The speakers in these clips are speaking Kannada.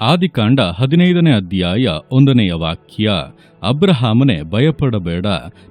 ಆದಿಕಾಂಡ ಹದಿನೈದನೇ ಅಧ್ಯಾಯ ಒಂದನೆಯ ವಾಕ್ಯ. ಅಬ್ರಹಾಮನೆ ಭಯಪಡಬೇಡ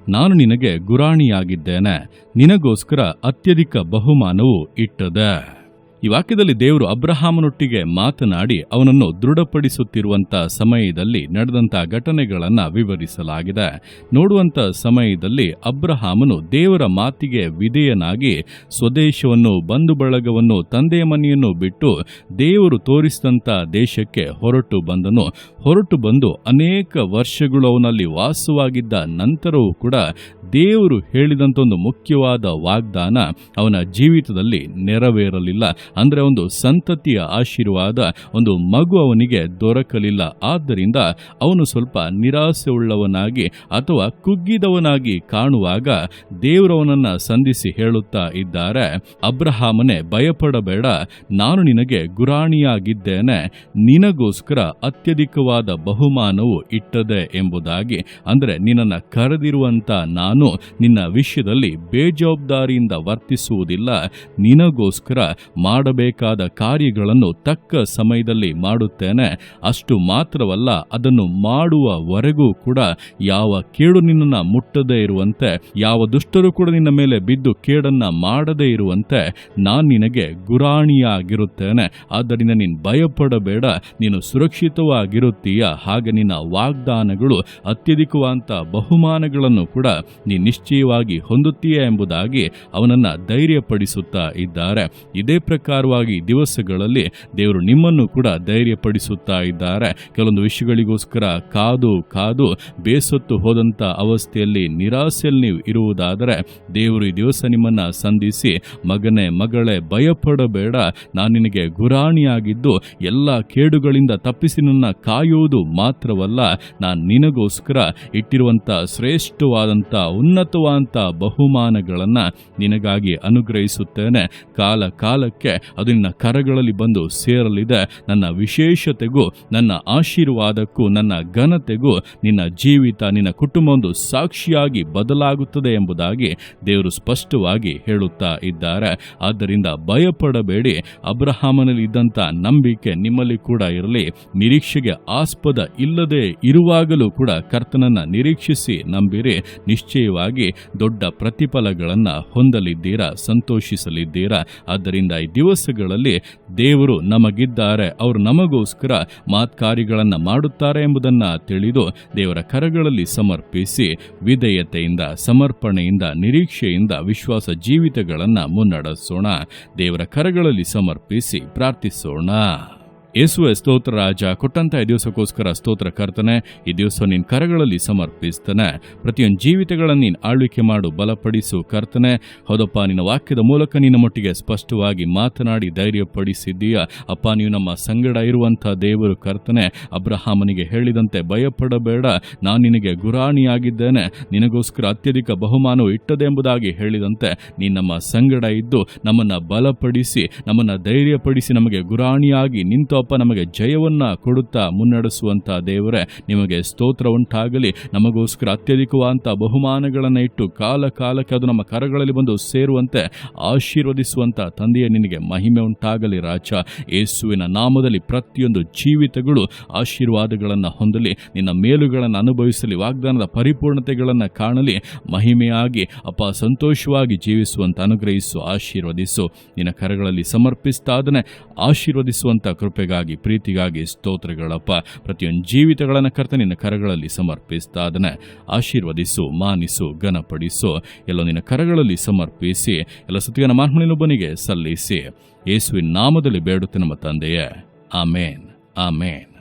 ನಾನು ನಿನಗೆ ಗುರಾಣಿಯಾಗಿದ್ದೇನೆ. ನಿನಗೋಸ್ಕರ ಅತ್ಯಧಿಕ ಬಹುಮಾನವು ಇಟ್ಟದೆ. ಈ ವಾಕ್ಯದಲ್ಲಿ ದೇವರು ಅಬ್ರಹಾಮನೊಟ್ಟಿಗೆ ಮಾತನಾಡಿ ಅವನನ್ನು ದೃಢಪಡಿಸುತ್ತಿರುವಂಥ ಸಮಯದಲ್ಲಿ ನಡೆದಂತ ಘಟನೆಗಳನ್ನು ವಿವರಿಸಲಾಗಿದೆ. ನೋಡುವಂತ ಸಮಯದಲ್ಲಿ ಅಬ್ರಹಾಮನು ದೇವರ ಮಾತಿಗೆ ವಿಧೇಯನಾಗಿ ಸ್ವದೇಶವನ್ನು, ಬಂಧು ಬಳಗವನ್ನು, ತಂದೆಯ ಮನೆಯನ್ನು ಬಿಟ್ಟು ದೇವರು ತೋರಿಸಿದಂಥ ದೇಶಕ್ಕೆ ಹೊರಟು ಬಂದನು. ಹೊರಟು ಬಂದು ಅನೇಕ ವರ್ಷಗಳು ಅವನಲ್ಲಿ ವಾಸವಾಗಿದ್ದ ನಂತರವೂ ಕೂಡ ದೇವರು ಹೇಳಿದಂಥ ಒಂದು ಮುಖ್ಯವಾದ ವಾಗ್ದಾನ ಅವನ ಜೀವಿತದಲ್ಲಿ ನೆರವೇರಲಿಲ್ಲ. ಅಂದ್ರೆ ಒಂದು ಸಂತತಿಯ ಆಶೀರ್ವಾದ, ಒಂದು ಮಗು ಅವನಿಗೆ ದೊರಕಲಿಲ್ಲ. ಆದ್ದರಿಂದ ಅವನು ಸ್ವಲ್ಪ ನಿರಾಸೆ ಉಳ್ಳವನಾಗಿ ಅಥವಾ ಕುಗ್ಗಿದವನಾಗಿ ಕಾಣುವಾಗ ದೇವರವನನ್ನ ಸಂಧಿಸಿ ಹೇಳುತ್ತಾ ಇದ್ದಾರೆ, ಅಬ್ರಹಾಮನೆ, ಭಯಪಡಬೇಡ. ನಾನು ನಿನಗೆ ಗುರಾಣಿಯಾಗಿದ್ದೇನೆ. ನಿನಗೋಸ್ಕರ ಅತ್ಯಧಿಕವಾದ ಬಹುಮಾನವು ಇಟ್ಟದೆ ಎಂಬುದಾಗಿ, ಅಂದರೆ ನಿನ್ನನ್ನು ಕರೆದಿರುವಂತ ನಾನು ನಿನ್ನ ವಿಷಯದಲ್ಲಿ ಬೇಜವಾಬ್ದಾರಿಯಿಂದ ವರ್ತಿಸುವುದಿಲ್ಲ. ನಿನಗೋಸ್ಕರ ಮಾಡಬೇಕಾದ ಕಾರ್ಯಗಳನ್ನು ತಕ್ಕ ಸಮಯದಲ್ಲಿ ಮಾಡುತ್ತೇನೆ. ಅಷ್ಟು ಮಾತ್ರವಲ್ಲ, ಅದನ್ನು ಮಾಡುವವರೆಗೂ ಕೂಡ ಯಾವ ಕೇಡು ನಿನ್ನನ್ನು ಮುಟ್ಟದೇ ಇರುವಂತೆ, ಯಾವ ದುಷ್ಟರು ಕೂಡ ನಿನ್ನ ಮೇಲೆ ಬಿದ್ದು ಕೇಡನ್ನ ಮಾಡದೇ ಇರುವಂತೆ, ನಾನು ನಿನಗೆ ಗುರಾಣಿಯಾಗಿರುತ್ತೇನೆ. ಆದ್ದರಿಂದ ನೀನು ಭಯಪಡಬೇಡ, ನೀನು ಸುರಕ್ಷಿತವಾಗಿರುತ್ತೀಯ. ಹಾಗೆ ನಿನ್ನ ವಾಗ್ದಾನಗಳು, ಅತ್ಯಧಿಕವಾದಂಥ ಬಹುಮಾನಗಳನ್ನು ಕೂಡ ನೀ ನಿಶ್ಚಯವಾಗಿ ಹೊಂದುತ್ತೀಯ ಎಂಬುದಾಗಿ ಅವನನ್ನ ಧೈರ್ಯಪಡಿಸುತ್ತಾ ಇದ್ದಾರೆ. ಇದೇ ಪ್ರಕಾರವಾಗಿ ದಿವಸಗಳಲ್ಲಿ ದೇವರು ನಿಮ್ಮನ್ನು ಕೂಡ ಧೈರ್ಯಪಡಿಸುತ್ತಾ ಇದ್ದಾರೆ. ಕೆಲವೊಂದು ವಿಷಯಗಳಿಗೋಸ್ಕರ ಕಾದು ಕಾದು ಬೇಸತ್ತು ಹೋದಂಥ ಅವಸ್ಥೆಯಲ್ಲಿ ನಿರಾಸೆಯಲ್ಲಿ ನೀವು ಇರುವುದಾದರೆ ದೇವರು ಈ ದಿವಸ ನಿಮ್ಮನ್ನು ಸಂಧಿಸಿ, ಮಗನೇ, ಮಗಳೇ, ಭಯಪಡಬೇಡ. ನಾನು ನಿನಗೆ ಗುರಾಣಿಯಾಗಿದ್ದು ಎಲ್ಲ ಕೇಡುಗಳಿಂದ ತಪ್ಪಿಸಿ ನನ್ನ ಕಾಯುವುದು ಮಾತ್ರವಲ್ಲ, ನಾನು ನಿನಗೋಸ್ಕರ ಇಟ್ಟಿರುವಂಥ ಶ್ರೇಷ್ಠವಾದಂಥ ಉನ್ನತವಾದಂಥ ಬಹುಮಾನಗಳನ್ನು ನಿನಗಾಗಿ ಅನುಗ್ರಹಿಸುತ್ತೇನೆ. ಕಾಲ ಕಾಲಕ್ಕೆ ಅದು ನಿನ್ನ ಕರಗಳಲ್ಲಿ ಬಂದು ಸೇರಲಿದೆ. ನನ್ನ ವಿಶೇಷತೆಗೂ, ನನ್ನ ಆಶೀರ್ವಾದಕ್ಕೂ, ನನ್ನ ಘನತೆಗೂ ನಿನ್ನ ಜೀವಿತ, ನಿನ್ನ ಕುಟುಂಬವೊಂದು ಸಾಕ್ಷಿಯಾಗಿ ಬದಲಾಗುತ್ತದೆ ಎಂಬುದಾಗಿ ದೇವರು ಸ್ಪಷ್ಟವಾಗಿ ಹೇಳುತ್ತಾ ಇದ್ದಾರೆ. ಆದ್ದರಿಂದ ಭಯಪಡಬೇಡಿ. ಅಬ್ರಹಾಮನಲ್ಲಿ ಇದ್ದಂಥ ನಂಬಿಕೆ ನಿಮ್ಮಲ್ಲಿ ಕೂಡ ಇರಲಿ. ನಿರೀಕ್ಷೆಗೆ ಆಸ್ಪದ ಇಲ್ಲದೆ ಇರುವಾಗಲೂ ಕೂಡ ಕರ್ತನನ್ನ ನಿರೀಕ್ಷಿಸಿ ನಂಬಿರಿ. ನಿಶ್ಚಯವಾಗಿ ದೊಡ್ಡ ಪ್ರತಿಫಲಗಳನ್ನು ಹೊಂದಲಿದ್ದೀರಾ, ಸಂತೋಷಿಸಲಿದ್ದೀರಾ? ಆದ್ದರಿಂದ ಈ ದಿವಸಗಳಲ್ಲಿ ದೇವರು ನಮಗಿದ್ದಾರೆ. ಅವರು ನಮಗೋಸ್ಕರ ಮಾತ್ಕಾರಿಗಳನ್ನು ಮಾಡುತ್ತಾರೆ ಎಂಬುದನ್ನು ತಿಳಿದು ದೇವರ ಕರಗಳಲ್ಲಿ ಸಮರ್ಪಿಸಿ ವಿಧೇಯತೆಯಿಂದ, ಸಮರ್ಪಣೆಯಿಂದ, ನಿರೀಕ್ಷೆಯಿಂದ ವಿಶ್ವಾಸ ಜೀವಿತಗಳನ್ನು ಮುನ್ನಡೆಸೋಣ. ದೇವರ ಕರಗಳಲ್ಲಿ ಸಮರ್ಪಿಸಿ ಪ್ರಾರ್ಥಿಸೋಣ. ಯೇಸುವೆ ಸ್ತೋತ್ರ ರಾಜ, ಕೊಟ್ಟಂತ ಈ ದಿವಸಕ್ಕೋಸ್ಕರ ಸ್ತೋತ್ರ ಕರ್ತನೆ, ಈ ದಿವಸ ನಿನ್ನ ಕರಗಳಲ್ಲಿ ಸಮರ್ಪಿಸ್ತಾನೆ. ಪ್ರತಿಯೊಂದು ಜೀವಿತಗಳನ್ನು ನೀನು ಆಳ್ವಿಕೆ ಮಾಡು, ಬಲಪಡಿಸು ಕರ್ತನೆ. ಹೌದಪ್ಪ, ನಿನ್ನ ವಾಕ್ಯದ ಮೂಲಕ ನಿನ್ನ ಮಟ್ಟಿಗೆ ಸ್ಪಷ್ಟವಾಗಿ ಮಾತನಾಡಿ ಧೈರ್ಯಪಡಿಸಿದ್ದೀಯ? ಅಪ್ಪ, ನೀವು ನಮ್ಮ ಸಂಗಡ ಇರುವಂಥ ದೇವರು ಕರ್ತನೆ, ಅಬ್ರಹಾಮನಿಗೆ ಹೇಳಿದಂತೆ ಭಯಪಡಬೇಡ. ನಾನು ನಿನಗೆ ಗುರಾಣಿಯಾಗಿದ್ದೇನೆ. ನಿನಗೋಸ್ಕರ ಅತ್ಯಧಿಕ ಬಹುಮಾನವು ಇಟ್ಟದೆ ಎಂಬುದಾಗಿ ಹೇಳಿದಂತೆ ನೀನು ನಮ್ಮ ಸಂಗಡ ಇದ್ದು ನಮ್ಮನ್ನು ಬಲಪಡಿಸಿ, ನಮ್ಮನ್ನು ಧೈರ್ಯಪಡಿಸಿ ನಮಗೆ ಗುರಾಣಿಯಾಗಿ ನಿಂತು ಅಪ್ಪ ನಮಗೆ ಜಯವನ್ನ ಕೊಡುತ್ತಾ ಮುನ್ನಡೆಸುವಂಥ ದೇವರೇ, ನಿಮಗೆ ಸ್ತೋತ್ರ ಉಂಟಾಗಲಿ. ನಮಗೋಸ್ಕರ ಅತ್ಯಧಿಕವಾದಂಥ ಬಹುಮಾನಗಳನ್ನು ಇಟ್ಟು ಕಾಲ ಕಾಲಕ್ಕೆ ಅದು ನಮ್ಮ ಕರಗಳಲ್ಲಿ ಬಂದು ಸೇರುವಂತೆ ಆಶೀರ್ವದಿಸುವಂಥ ತಂದೆಯ, ನಿನಗೆ ಮಹಿಮೆ ಉಂಟಾಗಲಿ ರಾಜ. ಯೇಸುವಿನ ನಾಮದಲ್ಲಿ ಪ್ರತಿಯೊಂದು ಜೀವಿತಗಳು ಆಶೀರ್ವಾದಗಳನ್ನು ಹೊಂದಲಿ. ನಿನ್ನ ಮೇಲುಗಳನ್ನು ಅನುಭವಿಸಲಿ. ವಾಗ್ದಾನದ ಪರಿಪೂರ್ಣತೆಗಳನ್ನು ಕಾಣಲಿ. ಮಹಿಮೆಯಾಗಿ ಅಪ್ಪ ಸಂತೋಷವಾಗಿ ಜೀವಿಸುವಂತ ಅನುಗ್ರಹಿಸು, ಆಶೀರ್ವದಿಸು. ನಿನ್ನ ಕರಗಳಲ್ಲಿ ಸಮರ್ಪಿಸ್ತಾದನೆ, ಆಶೀರ್ವದಿಸುವಂತ ಕೃಪೆಗಾಗಿ ಪ್ರೀತಿಗಾಗಿ ಸ್ತೋತ್ರಗಳಪ್ಪ. ಪ್ರತಿಯೊಂದು ಜೀವಿತಗಳನ್ನು ಕರ್ತ ಕರಗಳಲ್ಲಿ ಸಮರ್ಪಿಸ್ತಾ ಅದನ್ನು ಆಶೀರ್ವದಿಸು, ಮಾನಿಸು, ಘನಪಡಿಸು. ಎಲ್ಲ ನಿನ್ನ ಕರಗಳಲ್ಲಿ ಸಮರ್ಪಿಸಿ, ಎಲ್ಲ ಸತಿಗನ ಮಾರ್ಮಣಿನೊಬ್ಬನಿಗೆ ಸಲ್ಲಿಸಿ. ಯೇಸುವಿನ ನಾಮದಲ್ಲಿ ಬೇಡುತ್ತೆ ನಮ್ಮ ತಂದೆಯೇ. ಆಮೇನ್. ಆಮೇನ್.